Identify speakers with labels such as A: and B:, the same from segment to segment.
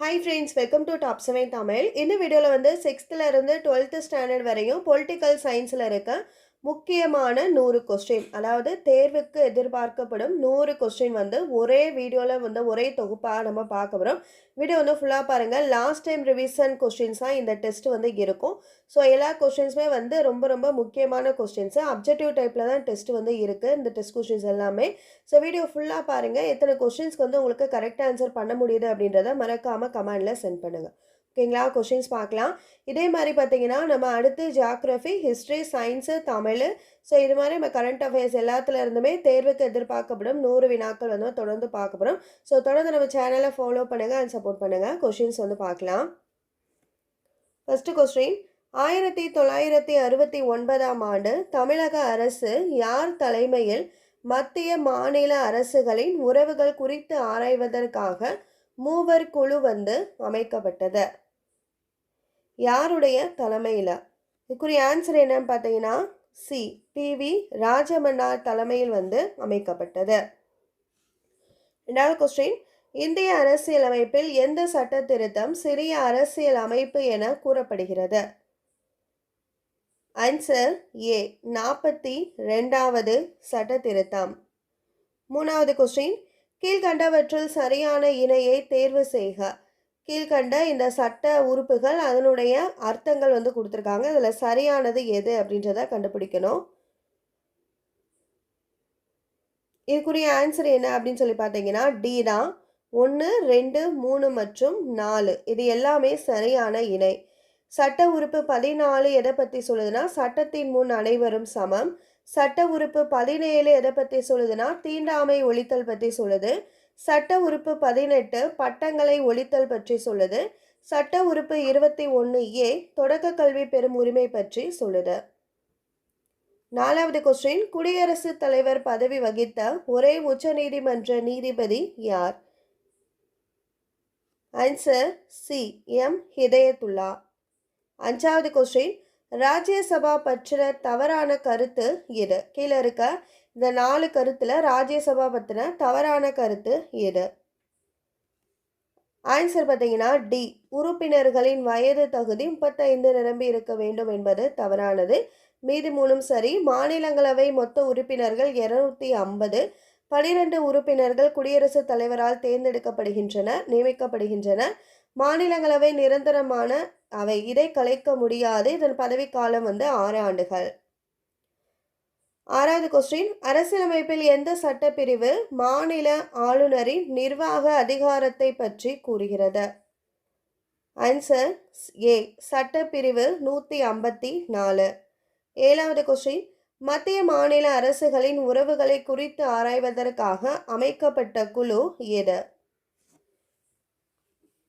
A: Hi friends welcome to top seven Tamil இந்த வீடியோவில் வந்து சிக்ஸ்த்தில் இருந்து டுவெல்த்து ஸ்டாண்டர்ட் வரையும் பொலிட்டிக்கல் சயின்ஸில் இருக்க முக்கியமான நூறு கொஸ்டின் அதாவது தேர்வுக்கு எதிர்பார்க்கப்படும் நூறு கொஸ்டின் வந்து ஒரே வீடியோவில் வந்து ஒரே தொகுப்பாக நம்ம பார்க்க போகிறோம் வீடியோ வந்து ஃபுல்லாக பாருங்கள் லாஸ்ட் டைம் ரிவிசன் கொஸ்டின்ஸ் தான் இந்த டெஸ்ட் வந்து இருக்கும். ஸோ எல்லா கொஸ்டின்ஸுமே வந்து ரொம்ப ரொம்ப முக்கியமான கொஸ்டின்ஸு அப்ஜெக்டிவ் டைப்பில் தான் டெஸ்ட் வந்து இருக்குது இந்த டெஸ்ட் கொஸ்டின்ஸ் எல்லாமே. ஸோ வீடியோ ஃபுல்லாக பாருங்கள் எத்தனை கொஸ்டின்ஸ்க்கு வந்து உங்களுக்கு கரெக்ட் ஆன்சர் பண்ண முடியுது அப்படின்றத மறக்காமல் கமெண்டில் சென்ட் பண்ணுங்கள் ஓகேங்களா? கொஷின்ஸ் பார்க்கலாம். இதே மாதிரி பார்த்தீங்கன்னா நம்ம அடுத்து geography history science Tamil. So இது மாதிரி நம்ம கரண்ட் அஃபேர்ஸ் எல்லாத்துல இருந்துமே தேர்வுக்கு எதிர்பார்க்கப்படும் நூறு வினாக்கள் வந்து தொடர்ந்து பார்க்க போகிறோம் ஸோ தொடர்ந்து நம்ம சேனலை ஃபாலோ பண்ணுங்கள் அண்ட் சப்போர்ட் பண்ணுங்கள் கொஷின்ஸ் வந்து பார்க்கலாம். ஃபஸ்ட்டு கொஸ்டின் ஆயிரத்தி தொள்ளாயிரத்தி அறுபத்தி ஒன்பதாம் ஆண்டு தமிழக அரசு யார் தலைமையில் மத்திய மாநில அரசுகளின் உறவுகள் குறித்து ஆராய்வதற்காக மூவர் குழு வந்து அமைக்கப்பட்டது? யாருடைய தலைமையில்? இதுக்குரிய ஆன்சர் என்னன்னு பார்த்தீங்கன்னா சி பிவி ராஜமன்னார் தலைமையில் வந்து அமைக்கப்பட்டது. ரெண்டாவது கொஸ்டின் இந்திய அரசியலமைப்பில் எந்த சட்ட திருத்தம் சிறிய அரசியல் அமைப்பு என கூறப்படுகிறது? ஆன்சர் ஏ நாற்பத்தி ரெண்டாவது சட்ட திருத்தம் மூணாவது கொஸ்டின் கீழ்கண்டவற்றில் சரியான இணையை தேர்வு செய்க. கீழ்கண்ட இந்த சட்ட உறுப்புகள் அதனுடைய அர்த்தங்கள் வந்து கொடுத்துருக்காங்க. இதில் சரியானது எது அப்படின்றத கண்டுபிடிக்கணும். இதுக்குரிய ஆன்சர் என்ன அப்படின்னு சொல்லி பார்த்தீங்கன்னா டி தான். ஒன்று ரெண்டு மூணு மற்றும் நாலு. இது எல்லாமே சரியான இணை. சட்ட உறுப்பு பதினாலு எதை பற்றி சொல்லுதுன்னா சட்டத்தின் முன் அனைவரும் சமம். சட்ட உறுப்பு பதினேழு எதை பற்றி சொல்லுதுன்னா தீண்டாமை ஒழித்தல் பற்றி சொல்லுது. சட்ட உறுப்பு பதினெட்டு பட்டங்களை ஒழித்தல் பற்றி சொல்லுது. சட்ட உறுப்பு இருபத்தி ஒன்று ஏ தொடக்க கல்வி பெறும் உரிமை பற்றி சொல்லுது. நாலாவது கொஸ்டின் குடியரசுத் தலைவர் பதவி வகித்த ஒரே உச்சநீதிமன்ற நீதிபதி யார்? ஆன்சர் சி எம் ஹிதயத்துல்லா அஞ்சாவது கொஸ்டின் ராஜ்யசபா பற்றின தவறான கருத்து எது? கீழே இருக்க இந்த நாலு கருத்தில் ராஜ்யசபா பற்றின தவறான கருத்து எது? ஆன்சர் பார்த்தீங்கன்னா டி உறுப்பினர்களின் வயது தகுதி முப்பத்தைந்து நிரம்பி இருக்க வேண்டும் என்பது தவறானது. மீதி மூணும் சரி. மாநிலங்களவை மொத்த உறுப்பினர்கள் இருநூத்தி ஐம்பது. பனிரெண்டு உறுப்பினர்கள் குடியரசுத் தலைவரால் தேர்ந்தெடுக்கப்படுகின்றன நியமிக்கப்படுகின்றன. மாநிலங்களவை நிரந்தரமான அவை. இதை கலைக்க முடியாது. இதன் பதவிக்காலம் வந்து ஆறு ஆண்டுகள். ஆறாவது கொஸ்டின் அரசியலமைப்பில் எந்த சட்டப்பிரிவு மாநில ஆளுநரின் நிர்வாக அதிகாரத்தை பற்றி கூறுகிறது? ஆன்சர் ஏ சட்டப்பிரிவு நூற்றி ஐம்பத்தி நாலு. ஏழாவது கொஸ்டின் மத்திய மாநில அரசுகளின் உறவுகளை குறித்து ஆராய்வதற்காக அமைக்கப்பட்ட குழு எது?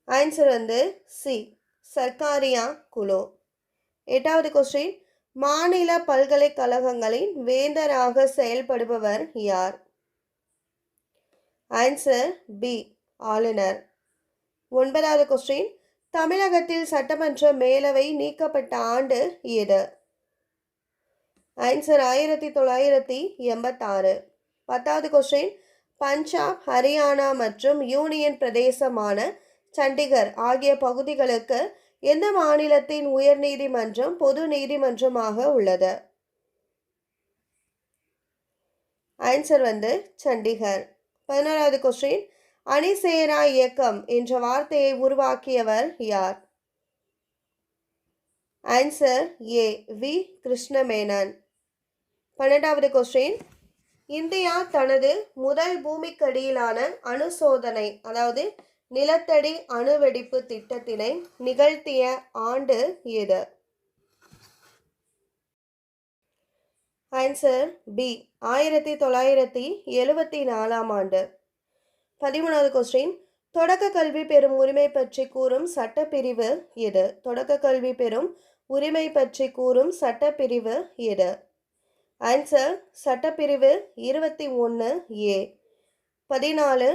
A: ஆன்சர் வந்து சி சர்க்காரியா குழு. எட்டாவது கொஸ்டின் மாநில பல்கலைக்கழகங்களின் வேந்தராக செயல்படுபவர் யார்? ஆன்சர் பி ஆளுநர். ஒன்பதாவது கொஸ்டின் தமிழகத்தில் சட்டமன்ற மேலவை நீக்கப்பட்ட ஆண்டு எது? ஆன்சர் ஆயிரத்தி தொள்ளாயிரத்தி எண்பத்தாறு. பத்தாவது கொஸ்டின் பஞ்சாப் ஹரியானா மற்றும் யூனியன் பிரதேசமான சண்டிகர் ஆகிய பகுதிகளுக்கு எந்த மாநிலத்தின் உயர் நீதிமன்றம் பொது நீதிமன்றமாக உள்ளது? ஆன்சர் வந்து சண்டிகர். பதினோராவது கொஸ்டின் அணிசேரா இயக்கம் என்ற வார்த்தையை உருவாக்கியவர் யார்? Answer A V Krishna Menon. பன்னெண்டாவது கொஸ்டின் இந்தியா தனது முதல் பூமிக்கடியிலான அணுசோதனை அதாவது நிலத்தடி அணுவெடிப்பு திட்டத்தினை நிகழ்த்திய ஆண்டு எது ஆன்சர் பி ஆயிரத்தி தொள்ளாயிரத்தி எழுவத்தி நாலாம் ஆண்டு. பதிமூணாவது கொஸ்டின் தொடக்க கல்வி பெறும் உரிமை பற்றி கூறும் சட்டப்பிரிவு எது? தொடக்க கல்வி பெறும் உரிமை பற்றி கூறும் சட்டப்பிரிவு எது? ஆன்சர் சட்டப்பிரிவு இருபத்தி ஒன்று ஏ பதினாலு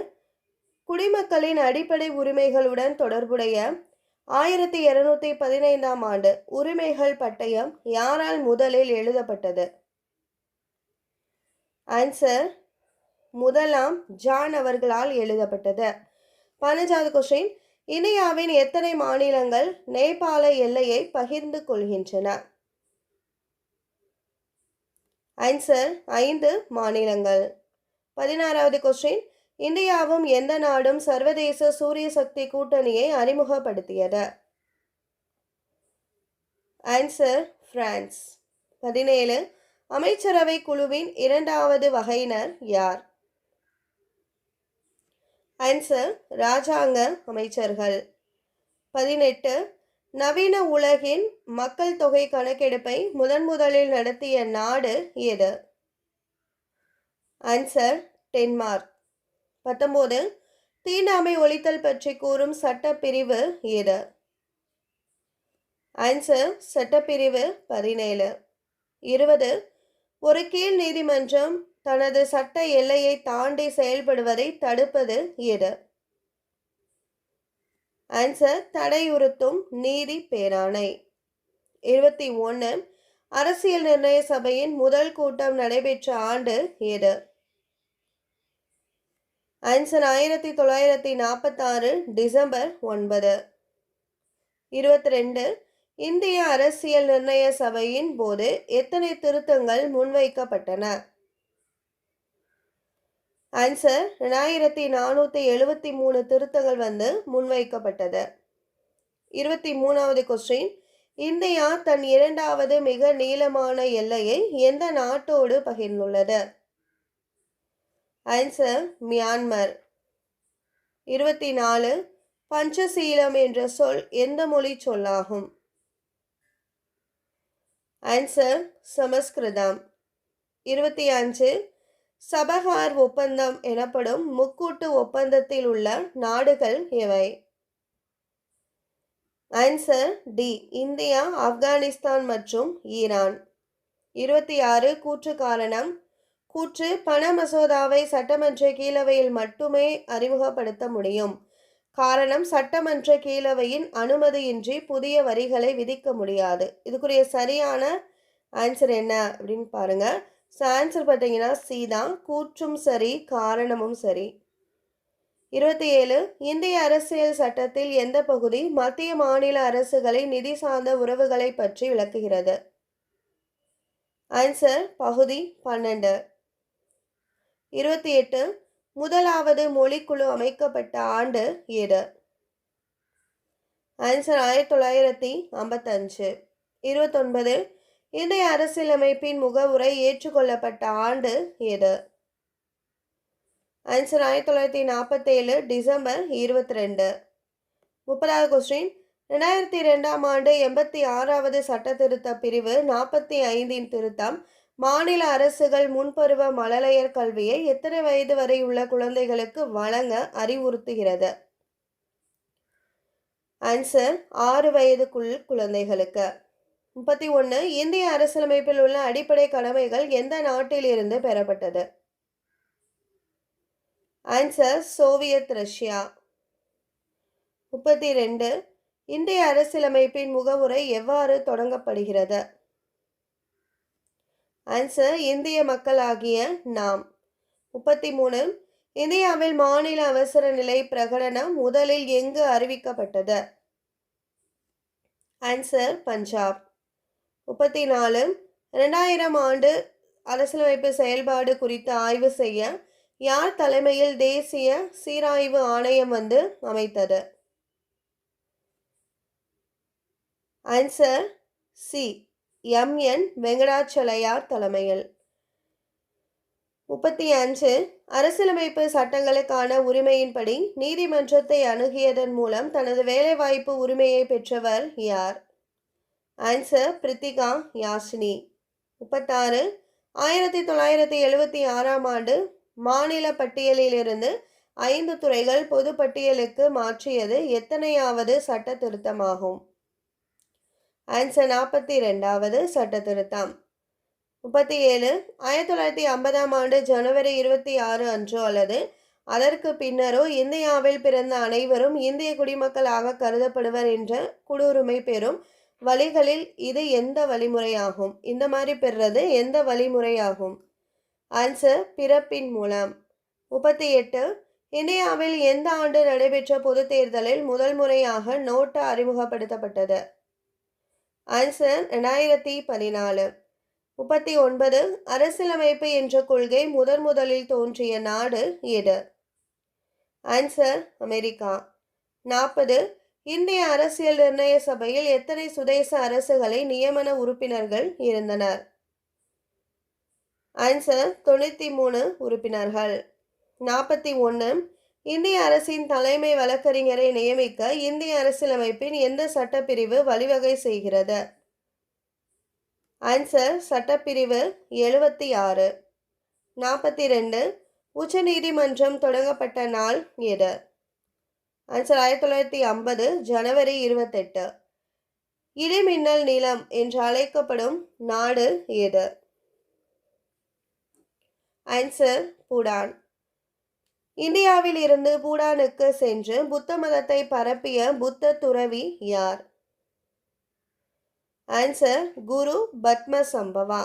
A: குடிமக்களின் அடிப்படை உரிமைகளுடன் தொடர்புடைய ஆயிரத்தி இருநூத்தி பதினைந்தாம் ஆண்டு உரிமைகள் பட்டயம் யாரால் முதலில் எழுதப்பட்டது? ஆன்சர் முதலாம் ஜான் அவர்களால் எழுதப்பட்டது. பதினஞ்சாவது கொஸ்டின் இந்தியாவின் எத்தனை மாநிலங்கள் நேபாள எல்லையை பகிர்ந்து கொள்கின்றன? ஆன்சர் ஐந்து மாநிலங்கள். பதினாறாவது கொஸ்டின் இந்தியாவும் எந்த நாடும் சர்வதேச சூரிய சக்தி கூட்டணியை அறிமுகப்படுத்தியது. ஆன்சர் பிரான்ஸ் பதினேழு அமைச்சரவை குழுவின் இரண்டாவது வகையினர் யார்? ஆன்சர் ராஜாங்க அமைச்சர்கள். பதினெட்டு நவீன உலகின் மக்கள் தொகை கணக்கெடுப்பை முதன் முதலில் நடத்திய நாடு எது? ஆன்சர் டென்மார்க் பத்தொம்போது தீண்டாமை ஒழித்தல் பற்றி கூறும் சட்டப்பிரிவு எது? ஆன்சர் சட்டப்பிரிவு பதினேழு. இருபது ஒரு கீழ் நீதிமன்றம் தனது சட்ட எல்லையை தாண்டி செயல்படுவதை தடுப்பது எது? ஆன்சர் தடையுறுத்தும் நீதி பேராணை. இருபத்தி ஒன்று அரசியல் நிர்ணய சபையின் முதல் கூட்டம் நடைபெற்ற ஆண்டு எது? ஆன்சர் ஆயிரத்தி தொள்ளாயிரத்தி நாற்பத்தாறு டிசம்பர் ஒன்பது. இருபத்தி ரெண்டு இந்திய அரசியல் நிர்ணய சபையின் போது எத்தனை திருத்தங்கள் முன்வைக்கப்பட்டன? ஆன்சர் ரெண்டாயிரத்தி நானூற்றி எழுபத்தி மூணு திருத்தங்கள் வந்து முன்வைக்கப்பட்டது. இருபத்தி மூணாவது கொஸ்டின் இந்தியா தன் இரண்டாவது மிக நீளமான எல்லையை எந்த நாட்டோடு பகிர்ந்துள்ளது? Answer Myanmar. இருபத்தி நாலு பஞ்சசீலம் என்ற சொல் எந்த மொழி சொல்லாகும்? ஆன்சர் சமஸ்கிருதம். இருபத்தி அஞ்சு சபஹார் ஒப்பந்தம் எனப்படும் முக்கூட்டு ஒப்பந்தத்தில் உள்ள நாடுகள் எவை? ஆன்சர் டி இந்தியா ஆப்கானிஸ்தான் மற்றும் ஈரான். இருபத்தி ஆறு கூற்று காரணம் கூற்று பண மசோதாவை சட்டமன்ற கீழவையில் மட்டுமே அறிமுகப்படுத்த முடியும். காரணம் சட்டமன்ற கீழவையின் அனுமதியின்றி புதிய வரிகளை விதிக்க முடியாது. இதுக்குரிய சரியான ஆன்சர் என்ன அப்படின்னு பாருங்க. ஸோ ஆன்சர் பார்த்தீங்கன்னா சி தான். கூற்றும் சரி காரணமும் சரி. இருபத்தி ஏழு இந்திய அரசியல் சட்டத்தில் எந்த பகுதி மத்திய மாநில அரசுகளை நிதி சார்ந்த உறவுகளை பற்றி விளக்குகிறது? ஆன்சர் பகுதி பன்னெண்டு. இருபத்தி எட்டு முதலாவது மொழிக்குழு அமைக்கப்பட்ட ஆண்டு எது ஆன்சர் ஆயிரத்தி தொள்ளாயிரத்தி ஐம்பத்தஞ்சு இருபத்தொன்பது இந்திய அரசியலமைப்பின் முகவுரை ஏற்றுக்கொள்ளப்பட்ட ஆண்டு எது ஆன்சர் ஆயிரத்தி தொள்ளாயிரத்தி நாற்பத்தேழு டிசம்பர் இருபத்தி ரெண்டு. முப்பதாவது கொஸ்டின் ரெண்டாயிரத்தி ரெண்டாம் ஆண்டு எண்பத்தி ஆறாவது சட்ட திருத்த பிரிவு நாற்பத்தி ஐந்தின் திருத்தம் மாநில அரசுகள் முன்பருவ மழலையர் கல்வியை எத்தனை வயது வரை உள்ள குழந்தைகளுக்கு வழங்க அறிவுறுத்துகிறது? ஆன்சர் ஆறு வயதுக்குள் குழந்தைகளுக்கு. முப்பத்தி ஒன்று இந்திய அரசியலமைப்பில் உள்ள அடிப்படை கடமைகள் எந்த நாட்டிலிருந்து பெறப்பட்டது? Answer Soviet Russia. முப்பத்தி ரெண்டு இந்திய அரசியலமைப்பின் முகவுரை எவ்வாறு தொடங்கப்படுகிறது? ஆன்சர் இந்திய மக்களாகிய நாம். முப்பத்தி மூணு இந்தியாவில் மாநில அவசர நிலை பிரகடனம் முதலில் எங்கு அறிவிக்கப்பட்டது? ஆன்சர் பஞ்சாப். முப்பத்தி நாலு ரெண்டாயிரம் ஆண்டு அரசியலமைப்பு செயல்பாடு குறித்து ஆய்வு செய்ய யார் தலைமையில் தேசிய சீராய்வு ஆணையம் வந்து அமைத்தது? ஆன்சர் சி எம்என் வெங்கடாச்சலையார் தலைமையில். முப்பத்தி அஞ்சு. அரசியலமைப்பு சட்டங்களுக்கான உரிமையின்படி நீதிமன்றத்தை அணுகியதன் மூலம் தனது வேலைவாய்ப்பு உரிமையை பெற்றவர் யார்? ஆன்சர் பிரித்திகா யாஷினி முப்பத்தாறு. ஆயிரத்தி தொள்ளாயிரத்தி எழுபத்தி ஆறாம் ஆண்டு மாநில பட்டியலிலிருந்து ஐந்து துறைகள் பொது பட்டியலுக்கு மாற்றியது எத்தனையாவது சட்ட திருத்தமாகும்? ஆன்சர் நாற்பத்தி ரெண்டாவது சட்ட திருத்தம் முப்பத்தி ஏழு ஆயிரத்தி தொள்ளாயிரத்தி ஐம்பதாம் ஆண்டு ஜனவரி இருபத்தி ஆறு அன்றோ அல்லது அதற்கு பின்னரோ இந்தியாவில் பிறந்த அனைவரும் இந்திய குடிமக்களாக கருதப்படுவர் என்ற குடியுரிமை பெறும் வழிகளில் இது எந்த வழிமுறையாகும்? இந்த மாதிரி பெறுறது எந்த வழிமுறையாகும்? ஆன்சர் பிறப்பின் மூலம். முப்பத்தி எட்டு இந்தியாவில் எந்த ஆண்டு நடைபெற்ற பொதுத் தேர்தலில் முதல் முறையாக நோட்டு அறிமுகப்படுத்தப்பட்டது? ஆன்சர் ரெண்டாயிரத்தி பதினாலு. முப்பத்தி ஒன்பது அரசியலமைப்பு என்ற கொள்கை முதன் முதலில் தோன்றிய நாடு எது? Answer America. நாற்பது இந்திய அரசியல் நிர்ணய சபையில் எத்தனை சுதேச அரசுகளை நியமன உறுப்பினர்கள் இருந்தனர்? ஆன்சர் தொண்ணூற்றி மூணு உறுப்பினர்கள். நாற்பத்தி ஒன்று இந்திய அரசின் தலைமை வழக்கறிஞரை நியமிக்க இந்திய அரசியலமைப்பின் எந்த சட்டப்பிரிவு வழிவகை செய்கிறது? ஆன்சர் சட்டப்பிரிவு எழுபத்தி ஆறு. நாற்பத்தி ரெண்டு. உச்சநீதிமன்றம் தொடங்கப்பட்ட நாள் எது? ஆன்சர் ஆயிரத்தி தொள்ளாயிரத்தி ஐம்பது ஜனவரி இருபத்தெட்டு. இடிமின்னல் நிலம் என்று அழைக்கப்படும் நாடு எது? ஆன்சர் பூடான் இந்தியாவில் இருந்து பூடானுக்கு சென்று புத்த மதத்தை பரப்பிய புத்த துறவி யார்? ஆன்சர் குரு பத்ம சம்பவா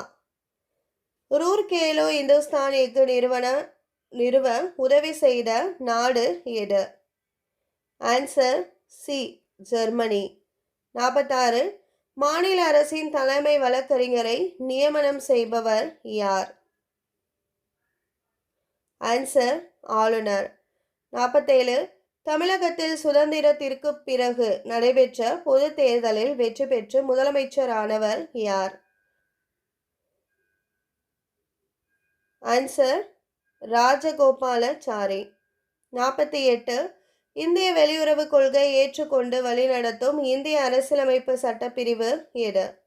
A: ரூர்கேலோ இந்துஸ்தான் எஃகு நிறுவன நிறுவ உதவி செய்த நாடு எது? Answer C Germany. நாற்பத்தாறு மாநில அரசின் தலைமை வழக்கறிஞரை நியமனம் செய்பவர் யார்? ஆன்சர் ஆளுநர். நாற்பத்தேழு தமிழகத்தில் சுதந்திரத்திற்கு பிறகு நடைபெற்ற பொது தேர்தலில் வெற்றி பெற்று முதலமைச்சரானவர் யார்? ஆன்சர் ராஜகோபாலச்சாரி. நாற்பத்தி எட்டு இந்திய வெளியுறவு கொள்கை ஏற்றுக்கொண்டு வழிநடத்தும் இந்திய அரசியலமைப்பு சட்டப்பிரிவு எது?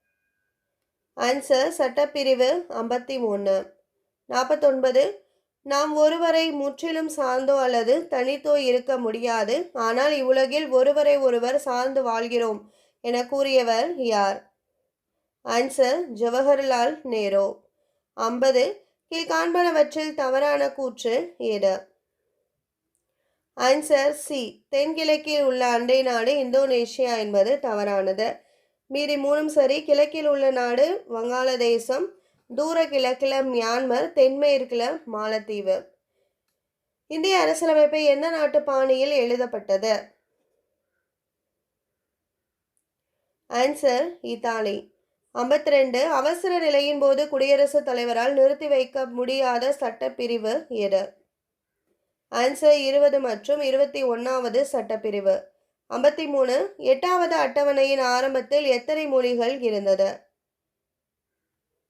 A: ஆன்சர் சட்டப்பிரிவு ஐம்பத்தி மூணு நாற்பத்தொன்பது நாம் ஒருவரை முற்றிலும் சார்ந்தோ அல்லது தனித்தோ இருக்க முடியாது. ஆனால் இவ்வுலகில் ஒருவரை ஒருவர் சார்ந்து வாழ்கிறோம் என கூறியவர் யார்? ஆன்சர் ஜவஹர்லால் நேரு. ஐம்பது. கீழ்காண்பனவற்றில் தவறான கூற்று எது? ஆன்சர் சி தென்கிழக்கில் உள்ள அண்டை நாடு இந்தோனேஷியா என்பது தவறானது. மீதி மூணும் சரி கிழக்கில் உள்ள நாடு வங்காளதேசம் தூர கிழக்கில் மியான்மர் தென்மேற்கில் மாலத்தீவு. இந்திய அரசியலமைப்பு எந்த நாட்டு பாணியில் எழுதப்பட்டது? Answer Italy. ஐம்பத்தி ரெண்டு அவசர நிலையின் போது குடியரசுத் தலைவரால் நிறுத்தி வைக்க முடியாத சட்டப்பிரிவு எது? ஆன்சர் இருபது மற்றும் இருபத்தி ஒன்றாவது சட்டப்பிரிவு. ஐம்பத்தி மூணு எட்டாவது அட்டவணையின் ஆரம்பத்தில் எத்தனை மொழிகள் இருந்தது?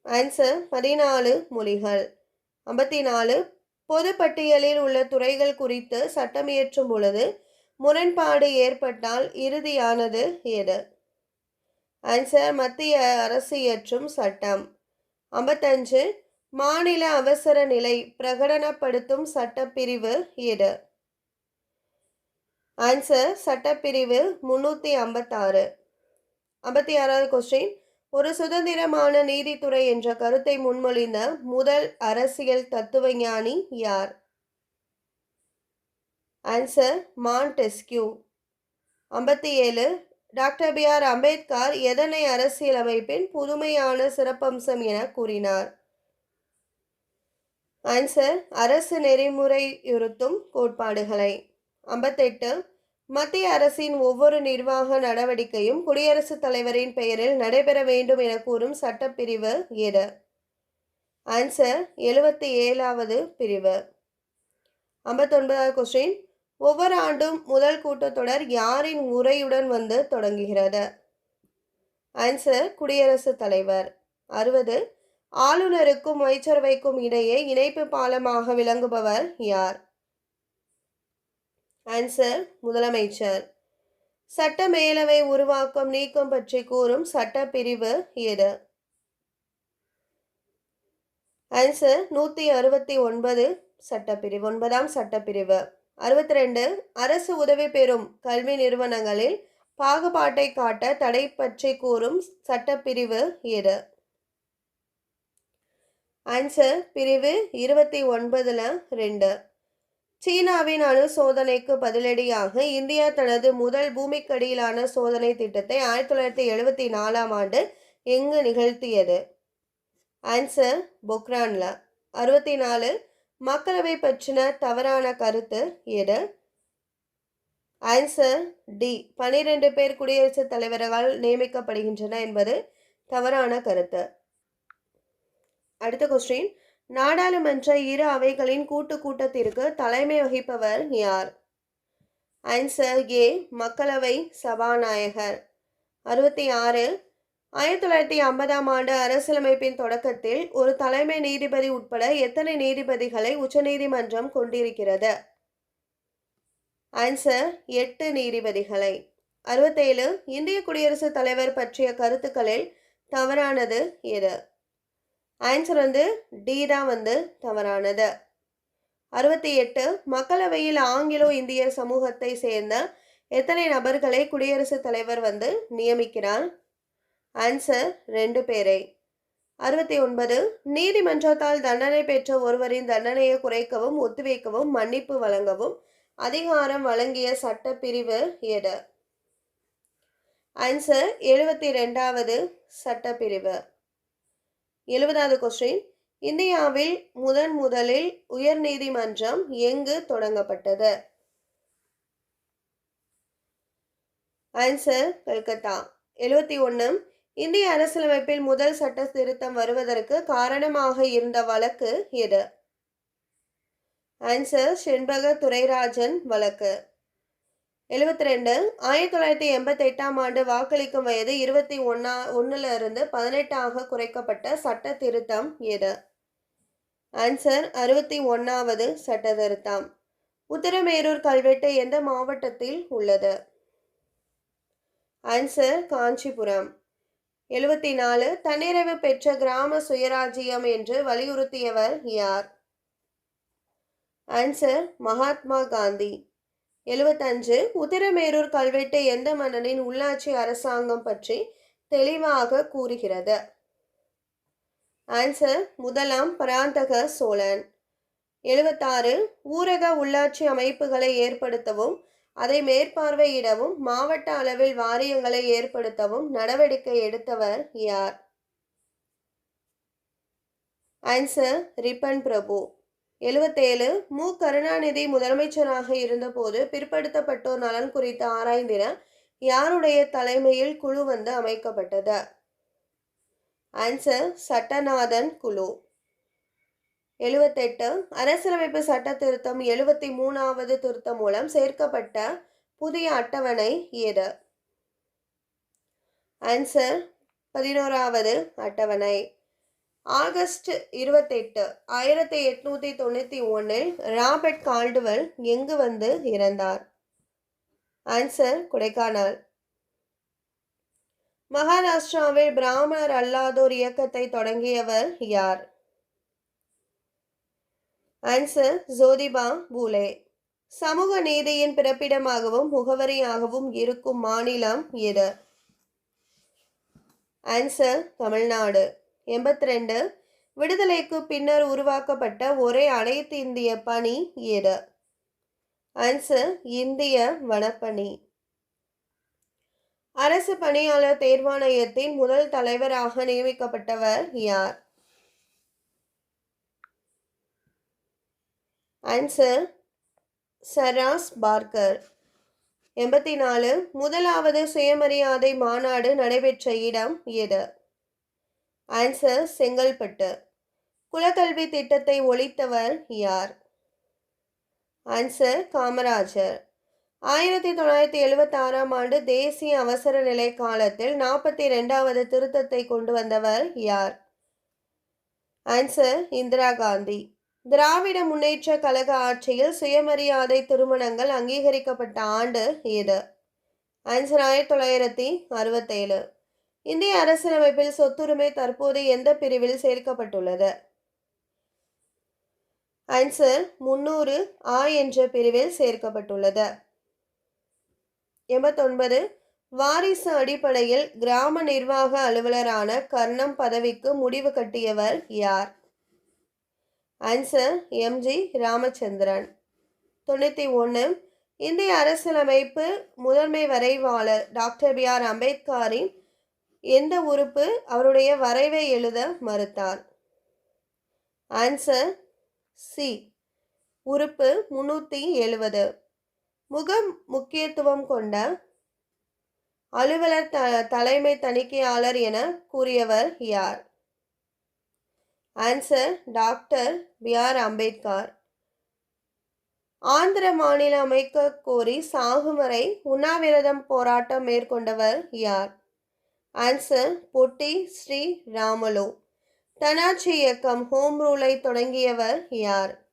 A: ஆன்சர் பதினாலு மொழிகள். ஐம்பத்தி நாலு பொது பட்டியலில் உள்ள துறைகள் குறித்து சட்டமியற்றும் பொழுது முரண்பாடு ஏற்பட்டால் இறுதியானது எது? ஆன்சர் மத்திய அரசு இயற்றும் சட்டம். ஐம்பத்தஞ்சு மாநில அவசர நிலை பிரகடனப்படுத்தும் சட்டப்பிரிவு எது? ஆன்சர் சட்டப்பிரிவு முன்னூற்றி ஐம்பத்தாறு. ஐம்பத்தி ஆறாவது கொஸ்டின் ஒரு சுதந்திரமான நீதித்துறை என்ற கருத்தை முன்மொழிந்த முதல் அரசியல் தத்துவ ஞானி யார்? ஆன்சர் மான்டெஸ்கியூ ஐம்பத்தி ஏழு டாக்டர் பி. ஆர். அம்பேத்கர் எதனை அரசியலமைப்பின் புதுமையான சிறப்பம்சம் என கூறினார்? ஆன்சர் அரசு நெறிமுறையுறுத்தும் கோட்பாடுகளை. ஐம்பத்தெட்டு. மத்திய அரசின் ஒவ்வொரு நிர்வாக நடவடிக்கையும் குடியரசுத் தலைவரின் பெயரில் நடைபெற வேண்டும் என கூறும் சட்டப்பிரிவு எது ஆன்சர் எழுபத்தி ஏழாவது பிரிவு. ஐம்பத்தொன்பதாவது கொஸ்டின் ஒவ்வொரு ஆண்டும் முதல் கூட்டத்தொடர் யாரின் உரையுடன் வந்து தொடங்குகிறது? ஆன்சர் குடியரசுத் தலைவர். அறுபது. ஆளுநருக்கும் அமைச்சரவைக்கும் இடையே இணைப்பு பாலமாக விளங்குபவர் யார்? ஆன்சர் முதலமைச்சர். சட்ட மேலவை உருவாக்கம் நீக்கம் பற்றி கூறும் சட்டப்பிரிவு எது? ஆன்சர் நூற்றி அறுபத்தி ஒன்பது சட்டப்பிரிவு ஒன்பதாம் சட்டப்பிரிவு. அறுபத்தி ரெண்டு அரசு உதவி பெறும் கல்வி நிறுவனங்களில் பாகுபாட்டை காட்ட தடை பற்றி கூறும் சட்டப்பிரிவு எது? ஆன்சர் பிரிவு இருபத்தி ஒன்பதில் ரெண்டு. சீனாவின் அணு சோதனைக்கு பதிலடியாக இந்தியா தனது முதல் பூமிக்கடியிலான சோதனை திட்டத்தை ஆயிரத்தி தொள்ளாயிரத்தி எழுபத்தி நாலாம் ஆண்டு எங்கு நிகழ்த்தியது? ஆன்சர் பொக்ரான்ல. அறுபத்தி நாலு. மக்களவை பற்றின தவறான கருத்து எது? ஆன்சர் டி பனிரெண்டு பேர் குடியரசுத் தலைவர்களால் நியமிக்கப்படுகின்றன என்பது தவறான கருத்து. அடுத்த கொஸ்டின் நாடாளுமன்ற இரு அவைகளின் கூட்டு கூட்டத்திற்கு தலைமை வகிப்பவர் யார்? Answer A. மக்களவை சபாநாயகர். அறுபத்தி ஆறு ஆயிரத்தி தொள்ளாயிரத்தி ஐம்பதாம் ஆண்டு அரசியலமைப்பின் தொடக்கத்தில் ஒரு தலைமை நீதிபதி உட்பட எத்தனை நீதிபதிகளை உச்சநீதிமன்றம் கொண்டிருக்கிறது? ஆன்சர் எட்டு நீதிபதிகளை. அறுபத்தேழு இந்திய குடியரசுத் தலைவர் பற்றிய கருத்துக்களில் தவறானது எது? ஆன்சர் வந்து டி தான் வந்து தவறானது. அறுபத்தி எட்டு மக்களவையில் ஆங்கிலோ இந்திய சமூகத்தை சேர்ந்த எத்தனை நபர்களை குடியரசுத் தலைவர் வந்து நியமிக்கிறார்? ஆன்சர் ரெண்டு பேரை. அறுபத்தி ஒன்பது நீதிமன்றத்தால் தண்டனை பெற்ற ஒருவரின் தண்டனையை குறைக்கவும் ஒத்திவைக்கவும் மன்னிப்பு வழங்கவும் அதிகாரம் வழங்கிய சட்டப்பிரிவு எட ஆன்சர் எழுபத்தி ரெண்டாவது சட்டப்பிரிவு. எழுபதாவது கொஸ்டின் இந்தியாவில் முதன் முதலில் உயர் நீதிமன்றம் எங்கு தொடங்கப்பட்டது? ஆன்சர் கல்கத்தா. எழுபத்தி ஒன்று இந்திய அரசியலமைப்பில் முதல் சட்ட திருத்தம் வருவதற்கு காரணமாக இருந்த வழக்கு எது? ஆன்சர் செண்பக துரைராஜன் வழக்கு. எழுபத்தி ரெண்டு ஆயிரத்தி தொள்ளாயிரத்தி எண்பத்தி எட்டாம் ஆண்டு வாக்களிக்கும் வயது இருபத்தி ஒன்னா ஒன்னுல இருந்து பதினெட்டாக குறைக்கப்பட்ட சட்ட திருத்தம் எது? ஆன்சர் அறுபத்தி ஒன்னாவது சட்ட திருத்தம். உத்தரமேரூர் கல்வெட்டு எந்த மாவட்டத்தில் உள்ளது? ஆன்சர் காஞ்சிபுரம். எழுபத்தி நாலு தன்னிறைவு பெற்ற கிராம சுயராஜ்யம் என்று வலியுறுத்தியவர் யார்? ஆன்சர் மகாத்மா காந்தி. எழுபத்தஞ்சு உதிரமேரூர் கல்வெட்டு எந்த மன்னனின் உள்ளாட்சி அரசாங்கம் பற்றி தெளிவாக கூறுகிறது? ஆன்சர் முதலாம் பராந்தக சோழன். எழுபத்தாறு ஊரக உள்ளாட்சி அமைப்புகளை ஏற்படுத்தவும் அதை மேற்பார்வையிடவும் மாவட்ட அளவில் வாரியங்களை ஏற்படுத்தவும் நடவடிக்கை எடுத்தவர் யார்? ஆன்சர் ரிப்பன் பிரபு. எழுபத்தேழு மு. கருணாநிதி முதலமைச்சராக இருந்தபோது பிற்படுத்தப்பட்டோர் நலன் குறித்து ஆராய்ந்திட யாருடைய தலைமையில் குழு வந்து அமைக்கப்பட்டது? ஆன்சர் சட்டநாதன் குழு. எழுபத்தெட்டு அரசியலமைப்பு சட்ட திருத்தம் எழுபத்தி மூணாவது திருத்தம் மூலம் சேர்க்கப்பட்ட புதிய அட்டவணை எது? ஆன்சர் பதினோராவது அட்டவணை. ஆகஸ்ட் இருபத்தெட்டு ஆயிரத்தி எட்நூற்றி தொண்ணூற்றி ஒன்றில் ராபர்ட் கால்டுவெல் எங்கு வந்து இறந்தார்? ஆன்சர் கொடைக்கானல். மகாராஷ்டிராவில் பிராமணர் அல்லாதோர் இயக்கத்தை தொடங்கியவர் யார்? ஆன்சர் ஜோதிபா பூலே. சமூக நீதியின் பிறப்பிடமாகவும் முகவரியாகவும் இருக்கும் மாநிலம் எது? ஆன்சர் தமிழ்நாடு. எண்பத்தி ரெண்டு விடுதலைக்கு பின்னர் உருவாக்கப்பட்ட ஒரே அனைத்து இந்திய பணி எது? ஆன்சர் இந்திய வனப்பணி. அரசு பணியாளர் தேர்வாணையத்தின் முதல் தலைவராக நியமிக்கப்பட்டவர் யார்? ஆன்சர் சராஸ் பார்க்கர் எண்பத்தி நாலு முதலாவது சுயமரியாதை மாநாடு நடைபெற்ற இடம் எது? ஆன்சர் செங்கல்பட்டு. குலக்கல்வி திட்டத்தை ஒழித்தவர் யார்? ஆன்சர் காமராஜர். ஆயிரத்தி தொள்ளாயிரத்தி எழுபத்தாறாம் ஆண்டு தேசிய அவசர நிலை காலத்தில் நாற்பத்தி ரெண்டாவது திருத்தத்தை கொண்டு வந்தவர் யார்? ஆன்சர் இந்திரா காந்தி. திராவிட முன்னேற்ற கழக ஆட்சியில் சுயமரியாதை திருமணங்கள் அங்கீகரிக்கப்பட்ட ஆண்டு எது ஆன்சர் ஆயிரத்தி தொள்ளாயிரத்தி அறுபத்தேழு. இந்திய அரசியலமைப்பில் சொத்துரிமை தற்போது எந்த பிரிவில் சேர்க்கப்பட்டுள்ளது? ஆன்சர் முன்னூறு ஆ என்ற பிரிவில் சேர்க்கப்பட்டுள்ளது. எண்பத்தொன்பது வாரிசு அடிப்படையில் கிராம நிர்வாக அலுவலரான கர்ணம் பதவிக்கு முடிவு கட்டியவர் யார்? ஆன்சர் எம்ஜி ராமச்சந்திரன். தொண்ணூற்றி ஒன்று இந்திய அரசியலமைப்பு முதன்மை வரைவாளர் டாக்டர் பி ஆர் அம்பேத்கரின் எந்த உறுப்பு அவருடைய வரைவை எழுத மறுத்தார்? ஆன்சர் சி உறுப்பு முன்னூற்றி எழுபது முக முக்கியத்துவம் கொண்ட அலுவலர் த தலைமை தணிக்கையாளர் என கூறியவர் யார்? Answer doctor B. R. Ambedkar. Andhra மாநில அமைக்க கோரி சாகும் வரை உண்ணாவிரதம் போராட்டம் மேற்கொண்டவர் யார்? ஆன்சர் பொட்டி ஸ்ரீ ராமலு தனாட்சி இயக்கம் ஹோம் ரூலை தொடங்கியவர் யார்?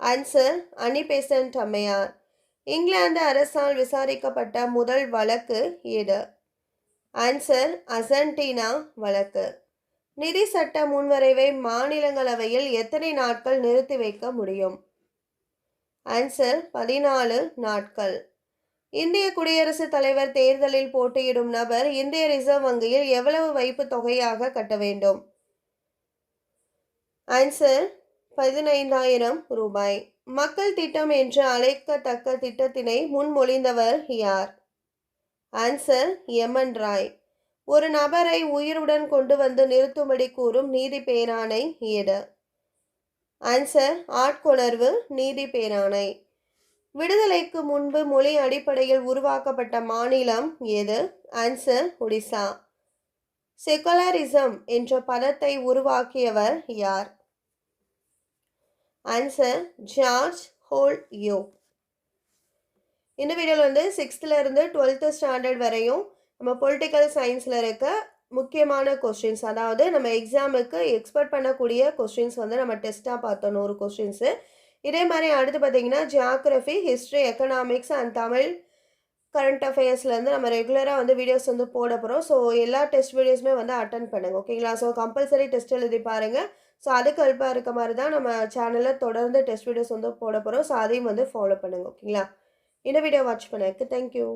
A: ஆன்சர் அனிபெசன்ட் அம்மையார். இங்கிலாந்து அரசால் விசாரிக்கப்பட்ட முதல் வழக்கு எது ஆன்சர் அசன்டினா வழக்கு. நிதி சட்ட முன்வரைவை மாநிலங்களவையில் எத்தனை நாட்கள் நிறுத்தி வைக்க முடியும்? ஆன்சர் பதினாலு நாட்கள். இந்திய குடியரசுத் தலைவர் தேர்தலில் போட்டியிடும் நபர் இந்திய ரிசர்வ் வங்கியில் எவ்வளவு வைப்பு தொகையாக கட்ட வேண்டும்? ஆன்சர் பதினைந்தாயிரம் ரூபாய். மக்கள் திட்டம் என்று அழைக்கத்தக்க திட்டத்தினை முன்மொழிந்தவர் யார்? Answer M N Roy. ஒரு நபரை உயிருடன் கொண்டு வந்து நிறுத்தும்படி கூறும் நீதி பேராணை எது ஆன்சர் ஆட்கொணர்வு நீதி பேராணை. விடுதலைக்கு முன்பு மொழி அடிப்படையில் உருவாக்கப்பட்ட மாநிலம் எது? ஆன்சர் ஒடிசா செகுலரிசம் என்ற பதத்தை உருவாக்கியவர் யார்? ஆன்சர் ஜார்ஜ் ஹோல் யோ இந்த வீடியோவில் வந்து சிக்ஸ்த்துலேருந்து டுவெல்த்து ஸ்டாண்டர்ட் வரையும் நம்ம பொலிட்டிக்கல் சயின்ஸில் இருக்க முக்கியமான கொஸ்டின்ஸ் அதாவது நம்ம எக்ஸாமுக்கு எக்ஸ்பெக்ட் பண்ணக்கூடிய கொஸ்டின்ஸ் வந்து நம்ம டெஸ்ட்டாக பார்த்தோம் நூறு கொஸ்டின்ஸு இதே மாதிரி அடுத்து பார்த்தீங்கன்னா geography history economics and Tamil current அஃபேர்ஸ்லேருந்து நம்ம ரெகுலராக வந்து வீடியோஸ் வந்து போட போகிறோம் ஸோ எல்லா டெஸ்ட் வீடியோஸுமே வந்து அட்டன் பண்ணுங்கள் ஓகேங்களா ஸோ கம்பல்சரி டெஸ்ட் எழுதி பாருங்கள் ஸோ அதுக்கு ஹெல்ப்பாக இருக்க மாதிரி தான் நம்ம சேனலில் தொடர்ந்து டெஸ்ட் வீடியோஸ் வந்து போட போகிறோம் ஸோ அதையும் வந்து ஃபாலோ பண்ணுங்கள் ஓகேங்களா இந்த வீடியோ வாட்ச் பண்ணதுக்கு தேங்க்யூ